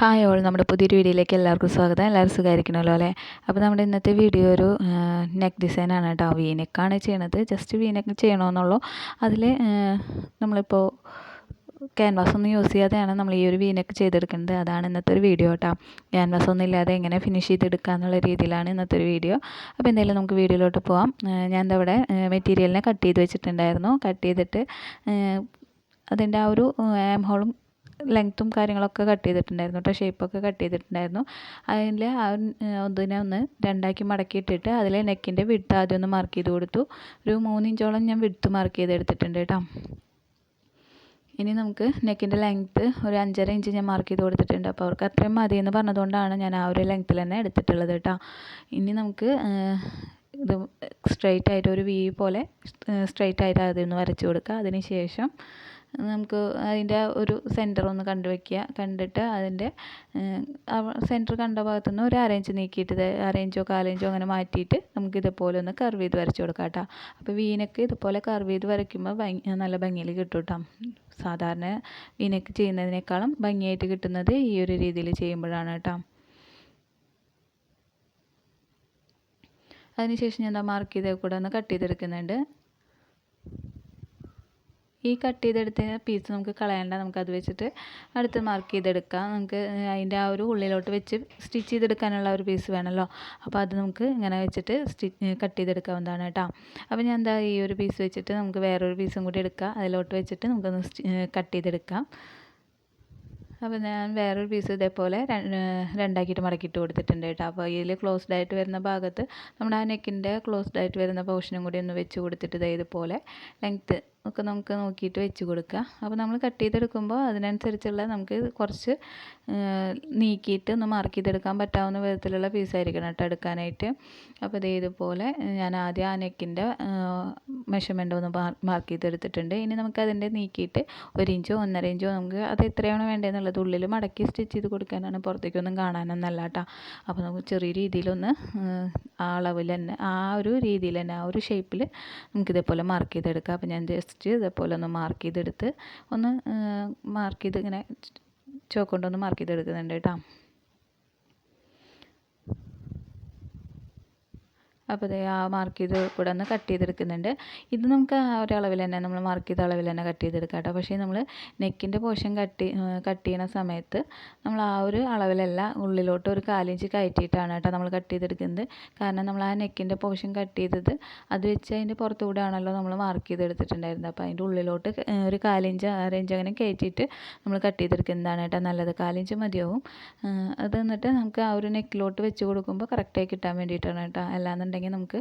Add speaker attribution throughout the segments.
Speaker 1: Hi all. നമ്മുടെ പുതിയൊരു വീഡിയോയിലേക്ക് എല്ലാവർക്കും സ്വാഗതം. എല്ലാവരും സുഖമായിരിക്കണമല്ലോ അല്ലേ? അപ്പോൾ നമ്മുടെ ഇന്നത്തെ വീഡിയോ ഒരു നെക്ക് ഡിസൈനാണ് കേട്ടോ. വി നെക്കാണ് ചെയ്യണത്. ജസ്റ്റ് വി നെക്ക് ചെയ്യണമെന്നുള്ളൂ അതിൽ നമ്മളിപ്പോൾ ക്യാൻവാസ് ഒന്നും യൂസ് ചെയ്യാതെയാണ് നമ്മൾ ഈ ഒരു വി നെക്ക് ചെയ്തെടുക്കുന്നത്. അതാണ് ഇന്നത്തെ ഒരു വീഡിയോ കേട്ടോ. ക്യാൻവാസ് ഒന്നും ഇല്ലാതെ എങ്ങനെ ഫിനിഷ് ചെയ്തെടുക്കുക എന്നുള്ള രീതിയിലാണ് ഇന്നത്തെ ഒരു വീഡിയോ. അപ്പോൾ എന്തായാലും നമുക്ക് വീഡിയോയിലോട്ട് പോവാം. ഞാൻ ഇവിടെ മെറ്റീരിയലിനെ കട്ട് ചെയ്ത് വെച്ചിട്ടുണ്ടായിരുന്നു. കട്ട് ചെയ്തിട്ട് അതിന്റെ ആ ഒരു ആം ഹോളും ലെങ്ത്തും കാര്യങ്ങളൊക്കെ കട്ട് ചെയ്തിട്ടുണ്ടായിരുന്നു കേട്ടോ ഷേപ്പൊക്കെ കട്ട് ചെയ്തിട്ടുണ്ടായിരുന്നു. അതിൽ ഒന്നിനെ ഒന്ന് രണ്ടാക്കി മടക്കിയിട്ടിട്ട് അതിലെ നെക്കിന്റെ വിട്ട് ആദ്യം ഒന്ന് മാർക്ക് ചെയ്ത് കൊടുത്തു. ഒരു മൂന്നിഞ്ചോളം ഞാൻ വിട്ത്ത് മാർക്ക് ചെയ്തെടുത്തിട്ടുണ്ട് കേട്ടോ ഇനി നമുക്ക് നെക്കിന്റെ ലെങ്ത്ത് ഒരു അഞ്ചര ഇഞ്ച് ഞാൻ മാർക്ക് ചെയ്ത് കൊടുത്തിട്ടുണ്ട്. അപ്പോൾ അവർക്ക് അത്രയും മതി എന്ന് പറഞ്ഞതുകൊണ്ടാണ് ഞാൻ ആ ഒരു ലെങ്ത്തിൽ തന്നെ എടുത്തിട്ടുള്ളത് കേട്ടോ ഇനി നമുക്ക് ഇത് സ്ട്രെയിറ്റ് ആയിട്ട് ഒരു വി പോലെ സ്ട്രെയിറ്റ് ആയിട്ട് അതിൽ നിന്ന് വരച്ച് കൊടുക്കുക അതിന് ശേഷം നമുക്ക് അതിന്റെ ഒരു സെന്റർ ഒന്ന് കണ്ട് വയ്ക്കുക കണ്ടിട്ട് അതിന്റെ സെന്റർ കണ്ട ഭാഗത്തു നിന്ന് ഒരു അരയിഞ്ച് നീക്കിയിട്ട് അരയിഞ്ചോ ഇഞ്ചോ അങ്ങനെ മാറ്റിയിട്ട് നമുക്ക് ഇതുപോലെ ഒന്ന് കർവ് ചെയ്ത് വരച്ച് കൊടുക്കാം കേട്ടോ. അപ്പോൾ വീനക്ക് ഇതുപോലെ കർവ് ചെയ്ത് വരയ്ക്കുമ്പോൾ ഭംഗി നല്ല ഭംഗിയിൽ കിട്ടും കേട്ടോ. സാധാരണ വീനക്ക് ചെയ്യുന്നതിനേക്കാളും ഭംഗിയായിട്ട് കിട്ടുന്നത് ഈ ഒരു രീതിയിൽ ചെയ്യുമ്പോഴാണ് കേട്ടോ. അതിനുശേഷം ഞാൻ മാർക്ക് ചെയ്ത് കൂടെ ഒന്ന് കട്ട് ചെയ്തെടുക്കുന്നുണ്ട്. ഈ കട്ട് ചെയ്തെടുത്ത പീസ് നമുക്ക് കളയണ്ട നമുക്കത് വെച്ചിട്ട് അടുത്ത് മാർക്ക് ചെയ്തെടുക്കാം. നമുക്ക് അതിന്റെ ആ ഒരു ഉള്ളിലോട്ട് വെച്ച് സ്റ്റിച്ച് ചെയ്തെടുക്കാനുള്ള ഒരു പീസ് വേണമല്ലോ അപ്പോൾ അത് നമുക്ക് ഇങ്ങനെ വെച്ചിട്ട് സ്റ്റിച്ച് കട്ട് ചെയ്തെടുക്കാവുന്നതാണ് കേട്ടോ. അപ്പോൾ ഞാൻ എന്താ ഈ ഒരു പീസ് വെച്ചിട്ട് നമുക്ക് വേറൊരു പീസും കൂടി എടുക്കാം. അതിലോട്ട് വെച്ചിട്ട് നമുക്കൊന്ന് കട്ട് ചെയ്തെടുക്കാം. അപ്പോൾ ഞാൻ വേറൊരു പീസ് ഇതേപോലെ രണ്ടാക്കിയിട്ട് മടക്കിയിട്ട് കൊടുത്തിട്ടുണ്ട് കേട്ടോ. അപ്പോൾ ഇതിൽ ക്ലോസ്ഡ് ആയിട്ട് വരുന്ന ഭാഗത്ത് നമ്മുടെ ആ നെക്കിന്റെ ക്ലോസ്ഡ് ആയിട്ട് വരുന്ന പോർഷനും കൂടി ഒന്ന് വെച്ച് കൊടുത്തിട്ട് ഇതേപോലെ ലെങ്ത്ത് ഒക്കെ നമുക്ക് നോക്കിയിട്ട് വെച്ച് കൊടുക്കുക. അപ്പോൾ നമ്മൾ കട്ട് ചെയ്തെടുക്കുമ്പോൾ അതിനനുസരിച്ചുള്ള നമുക്ക് കുറച്ച് നീക്കിയിട്ട് ഒന്ന് മാർക്ക് ചെയ്തെടുക്കാൻ പറ്റാവുന്ന വിധത്തിലുള്ള പീസായിരിക്കണം കേട്ടോ എടുക്കാനായിട്ട്. അപ്പോൾ ഇത് ഇതുപോലെ ഞാൻ ആദ്യം ആ നെക്കിന്റെ മെഷർമെന്റ് ഒന്ന് മാർക്ക് ചെയ്തെടുത്തിട്ടുണ്ട്. ഇനി നമുക്ക് അതിന്റെ നീക്കിയിട്ട് ഒരു ഇഞ്ചോ ഒന്നര ഇഞ്ചോ നമുക്ക് അത് എത്രയാണ് വേണ്ടതെന്നുള്ളത് ഉള്ളിൽ മടക്കി സ്റ്റിച്ച് ചെയ്ത് കൊടുക്കാനാണ്. പുറത്തേക്കൊന്നും കാണാനൊന്നല്ല കേട്ടോ. അപ്പോൾ നമുക്ക് ചെറിയ രീതിയിലൊന്ന് ആ അളവിൽ തന്നെ ആ ഒരു രീതിയിൽ തന്നെ ആ ഒരു ഷേപ്പിൽ നമുക്കിതേപോലെ മാർക്ക് ചെയ്തെടുക്കാം. അപ്പോൾ ഞാൻ ജസ്റ്റ് ഇതേപോലെ ഒന്ന് മാർക്ക് ചെയ്തെടുത്ത് ഒന്ന് മാർക്ക് ചെയ്ത് ഇങ്ങനെ ചോക്ക് കൊണ്ടൊന്ന് മാർക്ക് ചെയ്തെടുക്കുന്നുണ്ട് കേട്ടോ. അപ്പോൾ ആ മാർക്ക് ചെയ്ത് കൂടെ ഒന്ന് കട്ട് ചെയ്തെടുക്കുന്നുണ്ട്. ഇത് നമുക്ക് ആ ഒരു അളവിൽ തന്നെ നമ്മൾ മാർക്ക് ചെയ്ത അളവിൽ തന്നെ കട്ട് ചെയ്തെടുക്കാം കേട്ടോ. പക്ഷേ നമ്മൾ നെക്കിന്റെ പോർഷൻ കട്ട് കട്ട് ചെയ്യുന്ന സമയത്ത് നമ്മൾ ആ ഒരു അളവിലല്ല ഉള്ളിലോട്ട് ഒരു കാലിഞ്ച് കയറ്റിയിട്ടാണ് കേട്ടോ നമ്മൾ കട്ട് ചെയ്തെടുക്കുന്നത്. കാരണം നമ്മൾ ആ നെക്കിന്റെ പോർഷൻ കട്ട് ചെയ്തത് അത് വെച്ച് അതിന്റെ പുറത്തുകൂടെ ആണല്ലോ നമ്മൾ മാർക്ക് ചെയ്തെടുത്തിട്ടുണ്ടായിരുന്നത്. അപ്പോൾ അതിന്റെ ഉള്ളിലോട്ട് ഒരു കാലിഞ്ച് അറേഞ്ച് അങ്ങനെ കയറ്റിയിട്ട് നമ്മൾ കട്ട് ചെയ്തെടുക്കുന്നതാണ് കേട്ടോ നല്ലത്. കാലിഞ്ച് മതിയാവും. അത് എന്നിട്ട് നമുക്ക് ആ ഒരു നെക്കിലോട്ട് വെച്ച് കൊടുക്കുമ്പോൾ കറക്റ്റായി കിട്ടാൻ വേണ്ടിയിട്ടാണ് കേട്ടോ. അല്ലാന്നുണ്ടെങ്കിൽ ഉണ്ടെങ്കിൽ നമുക്ക്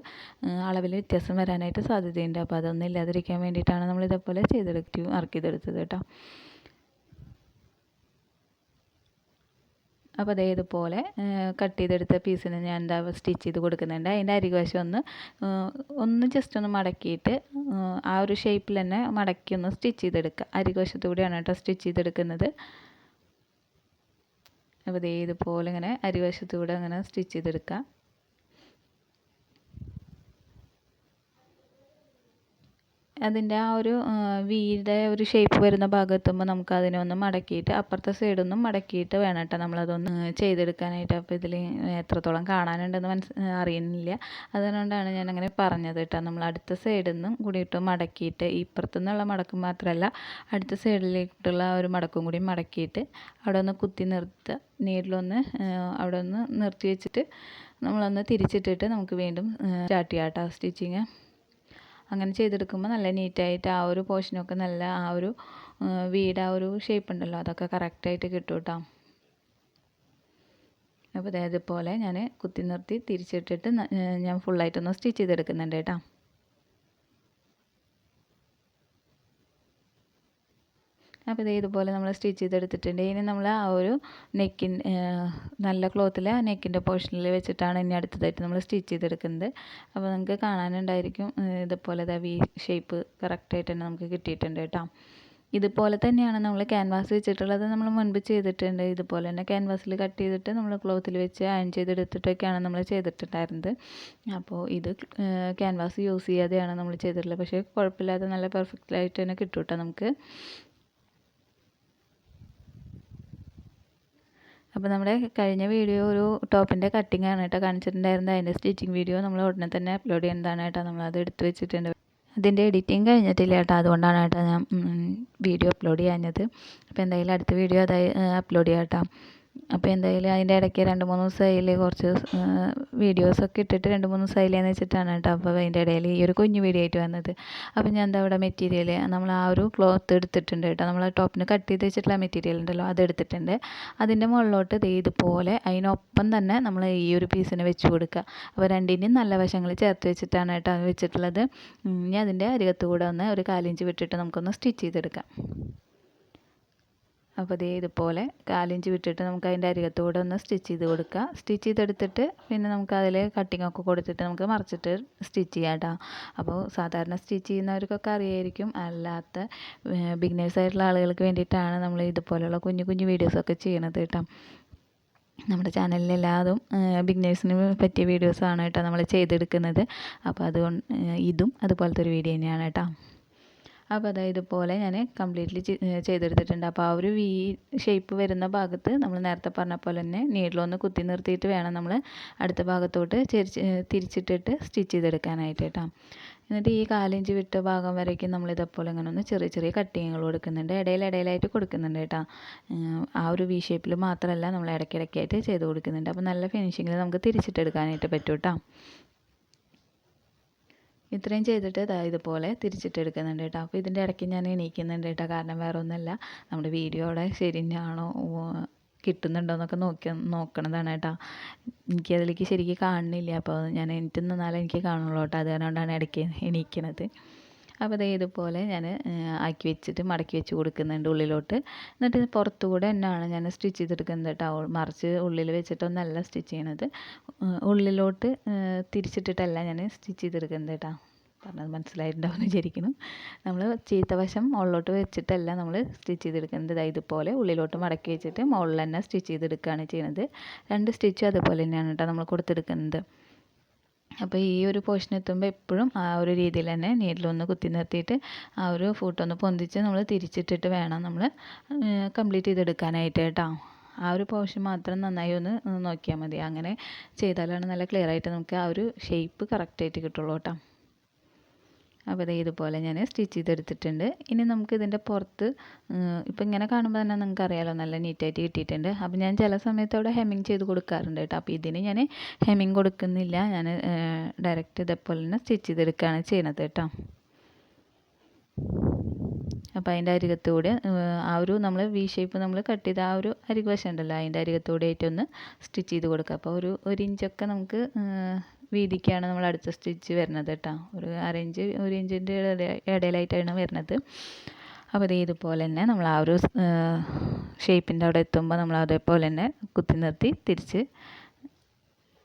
Speaker 1: അളവിൽ വ്യത്യാസം വരാനായിട്ട് സാധ്യതയുണ്ട്. അപ്പോൾ അതൊന്നും ഇല്ലാതിരിക്കാൻ വേണ്ടിയിട്ടാണ് നമ്മൾ ഇതേപോലെ ചെയ്തെടുത്ത് മാർക്ക് ചെയ്തെടുത്തത് കേട്ടോ. അപ്പോൾ അതേ ഇതുപോലെ കട്ട് ചെയ്തെടുത്ത പീസിന് ഞാൻ എന്താ സ്റ്റിച്ച് ചെയ്ത് കൊടുക്കുന്നുണ്ട്. അതിന്റെ അരികുവശം ഒന്ന് ഒന്ന് ജസ്റ്റ് ഒന്ന് മടക്കിയിട്ട് ആ ഒരു ഷേപ്പിൽ തന്നെ മടക്കി ഒന്ന് സ്റ്റിച്ച് ചെയ്തെടുക്കുക. അരികുവശത്തൂടെയാണ് കേട്ടോ സ്റ്റിച്ച് ചെയ്തെടുക്കുന്നത്. അപ്പോൾ ഇതേ ഇതുപോലെ ഇങ്ങനെ അരിവശത്തൂടെ അങ്ങനെ സ്റ്റിച്ച് ചെയ്തെടുക്കുക. അതിന്റെ ആ ഒരു വീടെ ഒരു ഷേപ്പ് വരുന്ന ഭാഗത്തുമ്പോൾ നമുക്ക് അതിനെ ഒന്ന് മടക്കിയിട്ട് അപ്പുറത്തെ സൈഡൊന്നും മടക്കിയിട്ട് വേണം കേട്ടോ നമ്മളതൊന്ന് ചെയ്തെടുക്കാനായിട്ട്. അപ്പോൾ ഇതിൽ എത്രത്തോളം കാണാനുണ്ടെന്ന് മനസ്സ് അറിയുന്നില്ല. അതുകൊണ്ടാണ് ഞാൻ അങ്ങനെ പറഞ്ഞത് കേട്ടോ നമ്മൾ അടുത്ത സൈഡിൽ നിന്നും കൂടിയിട്ട് മടക്കിയിട്ട് ഇപ്പുറത്തു നിന്നുള്ള മടക്കും മാത്രമല്ല അടുത്ത സൈഡിലേക്കുള്ള ഒരു മടക്കും കൂടി മടക്കിയിട്ട് അവിടെ ഒന്ന് കുത്തി നിർത്തുക. നീരിലൊന്ന് അവിടെ ഒന്ന് നിർത്തി വെച്ചിട്ട് നമ്മളൊന്ന് തിരിച്ചിട്ടിട്ട് നമുക്ക് വീണ്ടും സ്റ്റാർട്ട് ചെയ്യാം കേട്ടോ സ്റ്റിച്ചിങ് അങ്ങനെ ചെയ്തെടുക്കുമ്പോൾ നല്ല നീറ്റായിട്ട് ആ ഒരു പോർഷനൊക്കെ നല്ല ആ ഒരു വീട് ആ ഒരു ഷേപ്പ് ഉണ്ടല്ലോ അതൊക്കെ കറക്റ്റായിട്ട് കിട്ടും കേട്ടോ അപ്പോൾ ഇതേപോലെ ഞാൻ കുത്തി നിർത്തി തിരിച്ചിട്ടിട്ട് ഞാൻ ഫുള്ളായിട്ടൊന്ന് സ്റ്റിച്ച് ചെയ്തെടുക്കുന്നുണ്ട് കേട്ടോ അപ്പോൾ ഇത് ഇതുപോലെ നമ്മൾ സ്റ്റിച്ച് ചെയ്തെടുത്തിട്ടുണ്ട്. ഇനി നമ്മൾ ആ ഒരു നെക്കിൻ നല്ല ക്ലോത്തിൽ ആ നെക്കിന്റെ പോർഷനിൽ വെച്ചിട്ടാണ് ഇനി അടുത്തതായിട്ട് നമ്മൾ സ്റ്റിച്ച് ചെയ്തെടുക്കുന്നത്. അപ്പോൾ നിങ്ങൾക്ക് കാണാനുണ്ടായിരിക്കും ഇതുപോലെ ദാ വി ഷേപ്പ് കറക്റ്റായിട്ട് തന്നെ നമുക്ക് കിട്ടിയിട്ടുണ്ട് കേട്ടോ. ഇതുപോലെ തന്നെയാണ് നമ്മൾ ക്യാൻവാസ് വെച്ചിട്ടുള്ളത് നമ്മൾ മുൻപ് ചെയ്തിട്ടുണ്ട്. ഇതുപോലെ തന്നെ ക്യാൻവാസിൽ കട്ട് ചെയ്തിട്ട് നമ്മൾ ക്ലോത്തിൽ വെച്ച് അയൺ ചെയ്തെടുത്തിട്ടൊക്കെയാണ് നമ്മൾ ചെയ്തിട്ടുണ്ടായിരുന്നത്. അപ്പോൾ ഇത് ക്യാൻവാസ് യൂസ് ചെയ്യാതെയാണ് നമ്മൾ ചെയ്തിട്ടുള്ളത്. പക്ഷേ കുഴപ്പമില്ലാതെ നല്ല പെർഫെക്റ്റ് ആയിട്ട് തന്നെ കിട്ടും കേട്ടോ നമുക്ക്. അപ്പോൾ നമ്മുടെ കഴിഞ്ഞ വീഡിയോ ഒരു ടോപ്പിന്റെ കട്ടിംഗ് ആണ് കേട്ടോ കാണിച്ചിട്ടുണ്ടായിരുന്നത്. അതിന്റെ സ്റ്റിച്ചിങ് വീഡിയോ നമ്മൾ ഉടനെ തന്നെ അപ്ലോഡ് ചെയ്യുന്നതാണ് കേട്ടോ. അത് എടുത്തു വെച്ചിട്ടുണ്ട്. അതിന്റെ എഡിറ്റിംഗ് കഴിഞ്ഞിട്ടില്ല കേട്ടോ. അതുകൊണ്ടാണ് കേട്ടോ ഞാൻ വീഡിയോ അപ്ലോഡ് ചെയ്യാഞ്ഞത്. അപ്പോൾ എന്തായാലും അടുത്ത വീഡിയോ അതായത് അപ്ലോഡ് ചെയ്യാം കേട്ടോ. അപ്പോൾ എന്തായാലും അതിന്റെ ഇടയ്ക്ക് രണ്ട് മൂന്ന് ദിവസമായില്ലേ കുറച്ച് വീഡിയോസൊക്കെ ഇട്ടിട്ട് രണ്ട് മൂന്ന് ദിവസമായില്ലേന്ന് വെച്ചിട്ടാണ് കേട്ടോ. അപ്പോൾ അതിന്റെ ഇടയിൽ ഈ ഒരു കുഞ്ഞു വീഡിയോ ആയിട്ട് വന്നത്. അപ്പോൾ ഞാൻ എന്താ ഇവിടെ മെറ്റീരിയൽ നമ്മൾ ആ ഒരു ക്ലോത്ത് എടുത്തിട്ടുണ്ട് കേട്ടോ. നമ്മൾ ടോപ്പിന് കട്ട് ചെയ്ത് വെച്ചിട്ടുള്ള മെറ്റീരിയൽ ഉണ്ടല്ലോ അത് എടുത്തിട്ടുണ്ട്. അതിന്റെ മുകളിലോട്ട് ഇത് ഇതുപോലെ അതിനൊപ്പം തന്നെ നമ്മൾ ഈ ഒരു പീസിന് വെച്ച് കൊടുക്കുക. അപ്പോൾ രണ്ടിന്റെയും നല്ല വശങ്ങൾ ചേർത്ത് വെച്ചിട്ടാണ് കേട്ടോ വെച്ചിട്ടുള്ളത്. ഇനി അതിന്റെ അരികത്ത് കൂടെ ഒന്ന് ഒരു കാലിഞ്ച് വിട്ടിട്ട് നമുക്കൊന്ന് സ്റ്റിച്ച് ചെയ്തെടുക്കാം. അപ്പോൾ ഇതേ ഇതുപോലെ കാലിഞ്ച് വിട്ടിട്ട് നമുക്ക് അതിന്റെ അരികത്തൂടെ ഒന്ന് സ്റ്റിച്ച് ചെയ്ത് കൊടുക്കുക സ്റ്റിച്ച് ചെയ്തെടുത്തിട്ട് പിന്നെ നമുക്ക് അതിൽ കട്ടിംഗ് ഒക്കെ കൊടുത്തിട്ട് നമുക്ക് മറിച്ചിട്ട് സ്റ്റിച്ച് ചെയ്യാം കേട്ടോ. അപ്പോൾ സാധാരണ സ്റ്റിച്ച് ചെയ്യുന്നവർക്കൊക്കെ അറിയായിരിക്കും. അല്ലാത്ത ബിഗിനേഴ്സ് ആയിട്ടുള്ള ആളുകൾക്ക് വേണ്ടിയിട്ടാണ് നമ്മൾ ഇതുപോലെയുള്ള കുഞ്ഞു കുഞ്ഞു വീഡിയോസൊക്കെ ചെയ്യണത് കേട്ടോ. നമ്മുടെ ചാനലിൽ എല്ലാതും ബിഗിനേഴ്സിന് പറ്റിയ വീഡിയോസാണ് കേട്ടോ നമ്മൾ ചെയ്തെടുക്കുന്നത്. അപ്പോൾ അതുകൊണ്ട് ഇതും അതുപോലത്തെ ഒരു വീഡിയോ തന്നെയാണ് കേട്ടോ. അപ്പോൾ അതായത് ഇതുപോലെ ഞാൻ കംപ്ലീറ്റ്ലി ചെയ്തെടുത്തിട്ടുണ്ട്. അപ്പോൾ ആ ഒരു വി ഷേപ്പ് വരുന്ന ഭാഗത്ത് നമ്മൾ നേരത്തെ പറഞ്ഞ പോലെ തന്നെ നീഡിലൊന്ന് കുത്തി നിർത്തിയിട്ട് വേണം നമ്മൾ അടുത്ത ഭാഗത്തോട്ട് ചെരിച്ച് തിരിച്ചിട്ടിട്ട് സ്റ്റിച്ച് ചെയ്തെടുക്കാനായിട്ട് കേട്ടോ. എന്നിട്ട് ഈ കാലിഞ്ച് വിട്ട ഭാഗം വരയ്ക്കും നമ്മൾ ഇതേപോലെ ഇങ്ങനെ ഒന്ന് ചെറിയ ചെറിയ കട്ടിങ്ങുകൾ കൊടുക്കുന്നുണ്ട്. ഇടയിൽ ഇടയിലായിട്ട് കൊടുക്കുന്നുണ്ട് കേട്ടോ. ആ ഒരു വി ഷേപ്പിൽ മാത്രമല്ല നമ്മൾ ഇടയ്ക്കിടയ്ക്കായിട്ട് ചെയ്ത് കൊടുക്കുന്നുണ്ട്. അപ്പോൾ നല്ല ഫിനിഷിങ്ങിൽ നമുക്ക് തിരിച്ചിട്ടെടുക്കാനായിട്ട് പറ്റും കേട്ടോ. ഇത്രയും ചെയ്തിട്ട് ഇതാ ഇതുപോലെ തിരിച്ചിട്ടെടുക്കുന്നുണ്ട് കേട്ടോ. അപ്പോൾ ഇതിന്റെ ഇടയ്ക്ക് ഞാൻ എണീക്കുന്നുണ്ട് കേട്ടോ. കാരണം വേറെ ഒന്നുമല്ല നമ്മുടെ വീഡിയോ അവിടെ ശരിയാണോ കിട്ടുന്നുണ്ടോ എന്നൊക്കെ നോക്കി നോക്കണതാണ് കേട്ടോ. എനിക്കതിലേക്ക് ശരിക്ക് കാണുന്നില്ല. അപ്പോൾ ഞാൻ എനിക്ക് നിന്നാലേ എനിക്ക് കാണുള്ളൂ കേട്ടോ. അത് കാരണമാണ് ഇടയ്ക്ക് എണീക്കണത്. അപ്പോൾ അതേ ഇതുപോലെ ഞാൻ ആക്കി വെച്ചിട്ട് മടക്കി വെച്ച് കൊടുക്കുന്നുണ്ട് ഉള്ളിലോട്ട്. എന്നിട്ട് പുറത്തുകൂടെ തന്നെയാണ് ഞാൻ സ്റ്റിച്ച് ചെയ്തെടുക്കുന്നത് കേട്ടോ. മറിച്ച് ഉള്ളിൽ വെച്ചിട്ടൊന്നല്ല സ്റ്റിച്ച് ചെയ്യണത്. ഉള്ളിലോട്ട് തിരിച്ചിട്ടിട്ടല്ല ഞാൻ സ്റ്റിച്ച് ചെയ്തെടുക്കുന്നത് കേട്ടോ. പറഞ്ഞത് മനസ്സിലായിട്ടുണ്ടാവും വിചാരിക്കുന്നു. നമ്മൾ ചീത്ത വശം മുകളിലോട്ട് വെച്ചിട്ടല്ല നമ്മൾ സ്റ്റിച്ച് ചെയ്തെടുക്കുന്നത്. ഇതാ ഇതുപോലെ ഉള്ളിലോട്ട് മടക്കി വെച്ചിട്ട് മുകളിൽ തന്നെ സ്റ്റിച്ച് ചെയ്തെടുക്കുകയാണ് ചെയ്യുന്നത്. രണ്ട് സ്റ്റിച്ചും അതുപോലെ തന്നെയാണ് കേട്ടോ നമ്മൾ കൊടുത്തെടുക്കുന്നത്. അപ്പോൾ ഈ ഒരു പോർഷൻ എത്തുമ്പോൾ എപ്പോഴും ആ ഒരു രീതിയിൽ തന്നെ നീഡിലൊന്ന് കുത്തി നിർത്തിയിട്ട് ആ ഒരു ഫൂട്ടൊന്ന് പൊന്തിച്ച് നമ്മൾ തിരിച്ചിട്ടിട്ട് വേണം നമ്മൾ കംപ്ലീറ്റ് ചെയ്തെടുക്കാനായിട്ട് കേട്ടോ. ആ ഒരു പോർഷൻ മാത്രം നന്നായി ഒന്ന് നോക്കിയാൽ മതി. അങ്ങനെ ചെയ്താലാണ് നല്ല ക്ലിയർ ആയിട്ട് നമുക്ക് ആ ഒരു ഷേപ്പ് കറക്റ്റായിട്ട് കിട്ടുള്ളൂ കേട്ടോ. അപ്പോൾ ഇത് ഇതുപോലെ ഞാൻ സ്റ്റിച്ച് ചെയ്തെടുത്തിട്ടുണ്ട്. ഇനി നമുക്ക് ഇതിന്റെ പുറത്ത് ഇപ്പം ഇങ്ങനെ കാണുമ്പോൾ തന്നെ നിങ്ങൾക്ക് അറിയാലോ നല്ല നീറ്റായിട്ട് കിട്ടിയിട്ടുണ്ട്. അപ്പോൾ ഞാൻ ചില സമയത്ത് അവിടെ ഹെമ്മിങ് ചെയ്ത് കൊടുക്കാറുണ്ട് കേട്ടോ. അപ്പോൾ ഇതിന് ഞാൻ ഹെമ്മിങ് കൊടുക്കുന്നില്ല. ഞാൻ ഡയറക്റ്റ് ഇതേപോലെ തന്നെ സ്റ്റിച്ച് ചെയ്തെടുക്കുകയാണ് ചെയ്യണത് കേട്ടോ. അപ്പോൾ അതിന്റെ അരികത്തൂടെ ആ ഒരു നമ്മൾ വി ഷേപ്പ് നമ്മൾ കട്ട് ചെയ്ത ആ ഒരു അരികുവശം ഉണ്ടല്ലോ അതിന്റെ അരികത്തൂടെ ആയിട്ടൊന്ന് സ്റ്റിച്ച് ചെയ്ത് കൊടുക്കുക. അപ്പോൾ ഒരു ഒരു ഇഞ്ചൊക്കെ നമുക്ക് വീതിക്കാണ് നമ്മൾ അടുത്ത സ്റ്റിച്ച് വരുന്നത് കേട്ടോ ഒരു അരയിഞ്ച് ഒരു ഇഞ്ചിന്റെ ഇടയിലായിട്ടാണ് വരുന്നത്. അപ്പോൾ ഇത് ഇതുപോലെ തന്നെ നമ്മൾ ആ ഒരു ഷേപ്പിന്റെ അവിടെ എത്തുമ്പോൾ നമ്മൾ അതേപോലെ തന്നെ കുത്തി നിർത്തി തിരിച്ച്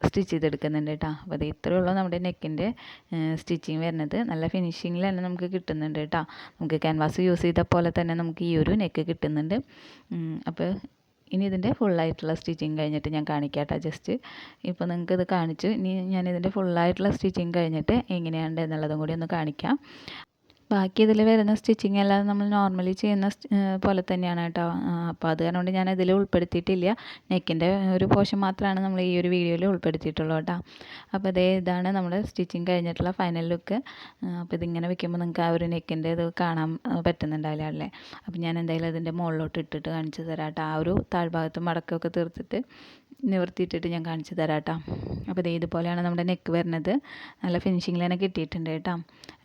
Speaker 1: സ്റ്റിച്ച് ചെയ്തെടുക്കുന്നുണ്ട് കേട്ടോ അപ്പോൾ അത് ഇത്രയേ ഉള്ളൂ നമ്മുടെ നെക്കിന്റെ സ്റ്റിച്ചിങ് വരുന്നത്. നല്ല ഫിനിഷിങ്ങിൽ തന്നെ നമുക്ക് കിട്ടുന്നുണ്ട് കേട്ടോ നമുക്ക് ക്യാൻവാസ് യൂസ് ചെയ്ത പോലെ തന്നെ നമുക്ക് ഈ ഒരു നെക്ക് കിട്ടുന്നുണ്ട്. അപ്പോൾ ഇനി ഇതിന്റെ ഫുള്ളായിട്ടുള്ള സ്റ്റിച്ചിങ് കഴിഞ്ഞിട്ട് ഞാൻ കാണിക്കാം ജസ്റ്റ് ഇപ്പോൾ നിങ്ങൾക്ക് ഇത് കാണിച്ചു. ഇനി ഞാൻ ഞാനിതിന്റെ ഫുള്ളായിട്ടുള്ള സ്റ്റിച്ചിങ് കഴിഞ്ഞിട്ട് എങ്ങനെയുണ്ട് എന്നുള്ളതും കൂടി ഒന്ന് കാണിക്കാം. ബാക്കി ഇതിൽ വരുന്ന സ്റ്റിച്ചിങ് എല്ലാം നമ്മൾ നോർമലി ചെയ്യുന്ന പോലെ തന്നെയാണ് കേട്ടോ. അപ്പോൾ അത് കാരണം ഞാൻ ഇതിൽ ഉൾപ്പെടുത്തിയിട്ടില്ല. നെക്കിന്റെ ഒരു പോർഷൻ മാത്രമാണ് നമ്മൾ ഈ ഒരു വീഡിയോയിൽ ഉൾപ്പെടുത്തിയിട്ടുള്ളൂ കേട്ടോ. അപ്പോൾ അതേ ഇതാണ് നമ്മുടെ സ്റ്റിച്ചിങ് കഴിഞ്ഞിട്ടുള്ള ഫൈനൽ ലുക്ക്. അപ്പോൾ ഇതിങ്ങനെ വെക്കുമ്പോൾ നിങ്ങൾക്ക് ആ ഒരു നെക്കിന്റെ ഇത് കാണാൻ പറ്റുന്നുണ്ടാവില്ല അല്ലേ? അപ്പോൾ ഞാൻ എന്തായാലും അതിന്റെ മുകളിലോട്ട് ഇട്ടിട്ട് കാണിച്ചു തരാം കേട്ടോ. ആ ഒരു താഴ്ഭാഗത്ത് മടക്കമൊക്കെ തീർത്തിട്ട് നിവർത്തിയിട്ടിട്ട് ഞാൻ കാണിച്ചു തരാം കേട്ടോ അപ്പോൾ ഇത് ഇതുപോലെയാണ് നമ്മുടെ നെക്ക് വരുന്നത്. നല്ല ഫിനിഷിങ്ങിൽ തന്നെ കിട്ടിയിട്ടുണ്ട് കേട്ടോ.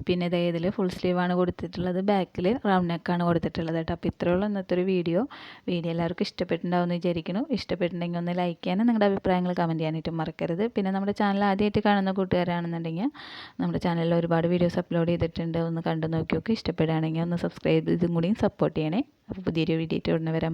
Speaker 1: പിന്നെ ഇതേ ഇതിൽ ഫുൾ സ്ലീവാണ് കൊടുത്തിട്ടുള്ളത്. ബാക്കിൽ റൗണ്ട് നെക്കാണ് കൊടുത്തിട്ടുള്ളത് കേട്ടോ. അപ്പോൾ ഇത്രയുള്ള ഇന്നത്തെ ഒരു വീഡിയോ വീഡിയോ എല്ലാവർക്കും ഇഷ്ടപ്പെട്ടിട്ടുണ്ടാവും എന്ന് വിചാരിക്കുന്നു. ഇഷ്ടപ്പെട്ടിട്ടുണ്ടെങ്കിൽ ഒന്ന് ലൈക്ക് ചെയ്യാനും നിങ്ങളുടെ അഭിപ്രായങ്ങൾ കമന്റ് ചെയ്യാനായിട്ട് മറക്കരുത്. പിന്നെ നമ്മുടെ ചാനൽ ആദ്യമായിട്ട് കാണുന്ന കൂട്ടുകാരാണെന്നുണ്ടെങ്കിൽ നമ്മുടെ ചാനലിൽ ഒരുപാട് വീഡിയോസ് അപ്ലോഡ് ചെയ്തിട്ടുണ്ട്. ഒന്ന് കണ്ടു നോക്കി നോക്കി ഇഷ്ടപ്പെടുകയാണെങ്കിൽ ഒന്ന് സബ്സ്ക്രൈബ് ഇതും കൂടിയും സപ്പോർട്ട് ചെയ്യണേ. അപ്പോൾ പുതിയൊരു വീഡിയോ ഉടനെ വരാൻ